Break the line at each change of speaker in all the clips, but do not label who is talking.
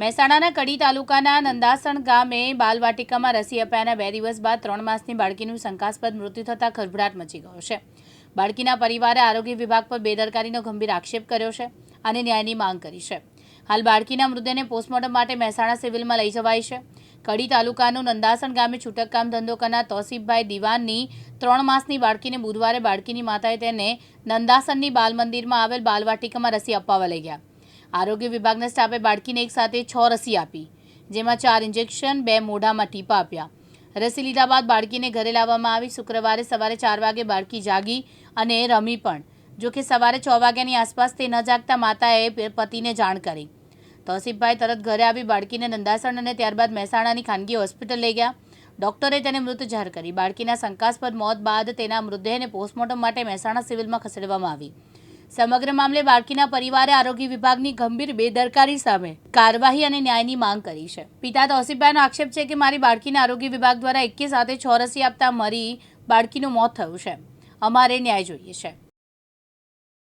મહેસાણાના કડી તાલુકાના નંદાસણ ગામે બાલવાટિકામાં રસી અપાયાના બે દિવસ બાદ ત્રણ માસની બાળકીનું શંકાસ્પદ મૃત્યુ થતાં ખળભળાટ મચી ગયો છે. બાળકીના પરિવારે આરોગ્ય વિભાગ પર બેદરકારીનો ગંભીર આક્ષેપ કર્યો છે અને ન્યાયની માંગ કરી છે. હાલ બાળકીના મૃતદેહને પોસ્ટમોર્ટમ માટે મહેસાણા સિવિલમાં લઈ જવાઈ છે. કડી તાલુકાનું નંદાસણ ગામે છૂટક કામ ધંધો કરનાર તોસીફભાઈ દિવાનની ત્રણ માસની બાળકીને બુધવારે બાળકીની માતાએ તેને નંદાસણની બાલ મંદિરમાં આવેલ બાલવાટિકામાં રસી અપાવવા લઈ ગયા. આરોગ્ય વિભાગના સ્ટાફે બાળકીને એક સાથે છ રસી આપી, જેમાં ચાર ઇન્જેક્શન, બે મોઢામાં ટીપા આપ્યા. રસી લીધા બાદ બાળકીને ઘરે લાવવામાં આવી. શુક્રવારે સવારે ચાર વાગે બાળકી જાગી અને રમી પણ. જો કે સવારે છ વાગ્યાની આસપાસ તે ન જાગતા માતાએ પતિને જાણ કરી. તોસીફભાઈ તરત ઘરે આવી બાળકીને નંદાસણ અને ત્યારબાદ મહેસાણાની ખાનગી હોસ્પિટલ લઈ ગયા. ડોક્ટરે તેને મૃત જાહેર કરી. બાળકીના શંકાસ્પદ મોત બાદ તેના મૃતદેહને પોસ્ટમોર્ટમ માટે મહેસાણા સિવિલમાં ખસેડવામાં આવી. સમગ્ર મામલે બાળકીના પરિવારે આરોગ્ય વિભાગની ગંભીર બેદરકારી સામે કાર્યવાહી અને ન્યાયની માંગ કરી છે. પિતા તોસીફભાઈનો આક્ષેપ છે કે મારી બાળકીને આરોગ્ય વિભાગ દ્વારા એકી સાથે છ રસી આપતા મરી બાળકીનું મોત થયું છે. અમારે ન્યાય જોઈએ છે.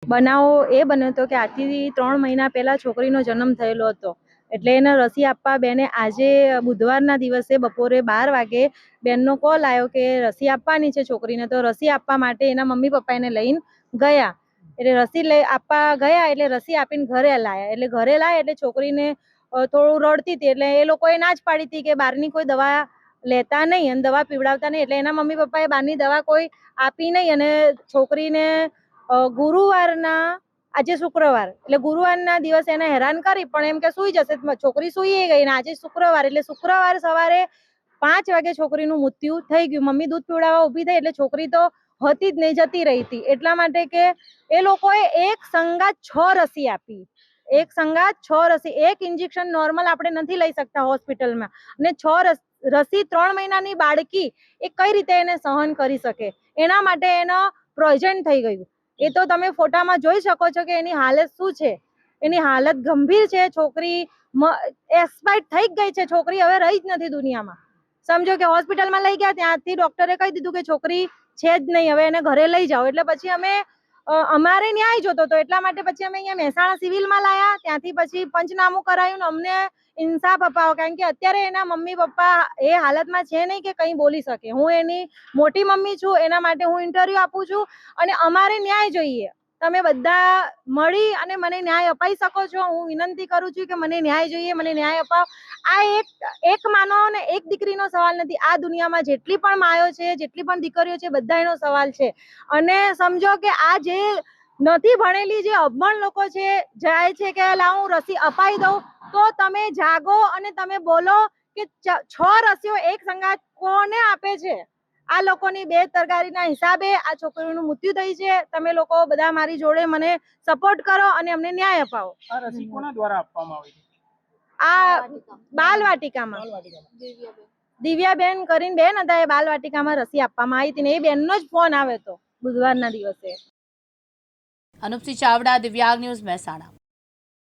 બનાવો એ બન્યો હતો કે આજથી ત્રણ મહિના પહેલા છોકરીનો જન્મ થયેલો હતો. એટલે એને રસી આપવા બેને આજે બુધવારના દિવસે બપોરે બાર વાગે બેનનો કોલ આવ્યો કે રસી આપવાની છે છોકરીને, તો રસી આપવા માટે એના મમ્મી પપ્પા એને લઈને ગયા. એટલે રસી લઈ આપવા ગયા એટલે રસી આપીને ઘરે લાયા. એટલે ઘરે લાયા એટલે છોકરીને થોડું રડતી હતી. એટલે એ લોકોએ ના જ પાડી હતી કે બહારની કોઈ દવા લેતા નહીં અને દવા પીવડાવતા નહીં. એટલે એના મમ્મી પપ્પાએ બહારની દવા કોઈ આપી નહીં અને છોકરીને ગુરુવારના, આજે શુક્રવાર. એટલે ગુરુવારના દિવસે એને હેરાન કરી, પણ એમ કે સુઈ જશે. છોકરી સુઈ ગઈ ને આજે શુક્રવાર. એટલે શુક્રવાર સવારે પાંચ વાગે છોકરીનું મૃત્યુ થઈ ગયું. મમ્મી દૂધ પીવડાવવા ઊભી થઈ એટલે છોકરી તો હતી જ નહીં, જતી રહી હતી. એટલા માટે કે એ લોકોએ એક સંગાત છ રસી આપી. એક સંગાત છ રસી. એક ઇન્જેક્શન નોર્મલ આપણે નથી લઈ શકતા હોસ્પિટલમાં. અને છ રસી ત્રણ મહિનાની બાળકી એ કઈ રીતે એને સહન કરી શકે? એના માટે એનો પ્રોઇઝન થઈ ગયું. એ તો તમે ફોટામાં જોઈ શકો છો કે એની હાલત શું છે? એની હાલત ગંભીર છે. છોકરી એક્સપાયર થઈ ગઈ છે. છોકરી હવે રહી જ નથી દુનિયામાં. સમજો કે હોસ્પિટલમાં લઈ ગયા ત્યાંથી ડોક્ટરે કહી દીધું કે છોકરી છે જ નહીં, હવે એને ઘરે લઈ જાઓ. એટલે પછી અમે અમારે ન્યાય જોતો હતો. એટલા માટે પછી અમે અહીંયા મહેસાણા સિવિલમાં લાયા. ત્યાંથી પછી પંચનામું કરાયું ને અમને ઇન્સાફ અપાવો કારણ કે અત્યારે એના મમ્મી પપ્પા એ હાલતમાં છે નહીં કે કંઈ બોલી શકે. હું એની મોટી મમ્મી છું, એના માટે હું ઇન્ટરવ્યુ આપું છું. અને અમારે ન્યાય જોઈએ. તમે બધા મળી અને મને ન્યાય અપાઈ શકો છો. હું વિનંતી કરું છું કે મને ન્યાય જોઈએ, મને ન્યાય અપાવો. આ એક એક માનો ને એક દીકરીનો સવાલ નથી. આ દુનિયામાં જેટલી પણ માયો છે, જેટલી પણ દીકરીઓ છે, બધા એનો સવાલ છે. અને સમજો કે આ જે નથી ભણેલી, જે અભણ લોકો છે, જાય છે કે લાવ હું રસી અપાઈ દઉં, તો તમે જાગો અને તમે બોલો કે છ રસીઓ એક સંગાત કોને આપે છે? આ લોકોની બે તરકારીના હિસાબે આ છોકરીનું મૃત્યુ થઈ છે. તમે લોકો બધા મારી જોડે મને સપોર્ટ કરો અને અમને ન્યાય અપાવો.
આ રસી કોના દ્વારા આપવામાં આવી
આ બાલવાટિકામાં.
બાલવાટિકામાં.
દિવ્યાબેન કરીને બેન હતા એ બાલવાટિકામાં રસી આપવામાં આવી હતી ને એ બેનનો જ ફોન આવે તો બુધવારના દિવસે.
અનુપસિંહ ચાવડા દિવ્યાંગ ન્યૂઝ મહેસાણા.